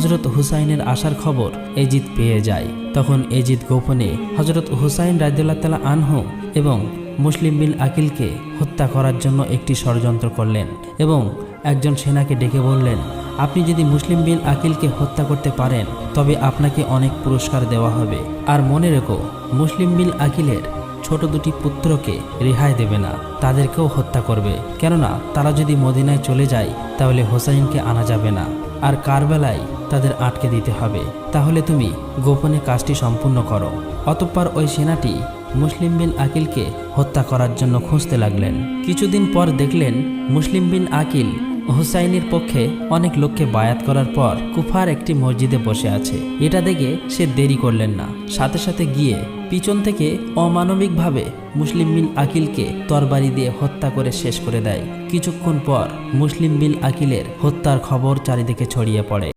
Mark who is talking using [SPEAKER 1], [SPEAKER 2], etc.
[SPEAKER 1] হজরত হুসাইনের আসার খবর এজিদ পেয়ে যায়। তখন এজিদ গোপনে হজরত হুসাইন রাজিউল্লাহ আনহু এবং মুসলিম বিন আকিলকে হত্যা করার জন্য একটি ষড়যন্ত্র করলেন এবং একজন সেনাকে ডেকে বললেন, আপনি যদি মুসলিম বিন আকিলকে হত্যা করতে পারেন, তবে আপনাকে অনেক পুরস্কার দেওয়া হবে। আর মনে রেখো, মুসলিম বিন আকিলের ছোট দুটি পুত্রকে রেহাই দেবে না, তাদেরকেও হত্যা করবে। কেননা তারা যদি মদিনায় চলে যায়, তাহলে হোসাইনকে আনা যাবে না। আর কারবেলায় তাদের আটকে দিতে হবে। তাহলে তুমি গোপনে কাজটি সম্পূর্ণ করো। অতঃপর ওই সেনাটি মুসলিম বিন আকিলকে হত্যা করার জন্য খুঁজতে লাগলেন। কিছুদিন পর দেখলেন মুসলিম বিন আকিল হুসাইনের পক্ষে অনেক লোককে বায়াত করার পর কুফার একটি মসজিদে বসে আছে। এটা দেখে সে দেরি করলেন না। সাথে সাথে গিয়ে পিছন থেকে অমানবিকভাবে মুসলিম বিন আকিলকে তরবারি দিয়ে হত্যা করে শেষ করে দেয়। কিছুক্ষণ পর মুসলিম বিন আকিলের হত্যার খবর চারিদিকে ছড়িয়ে পড়ে।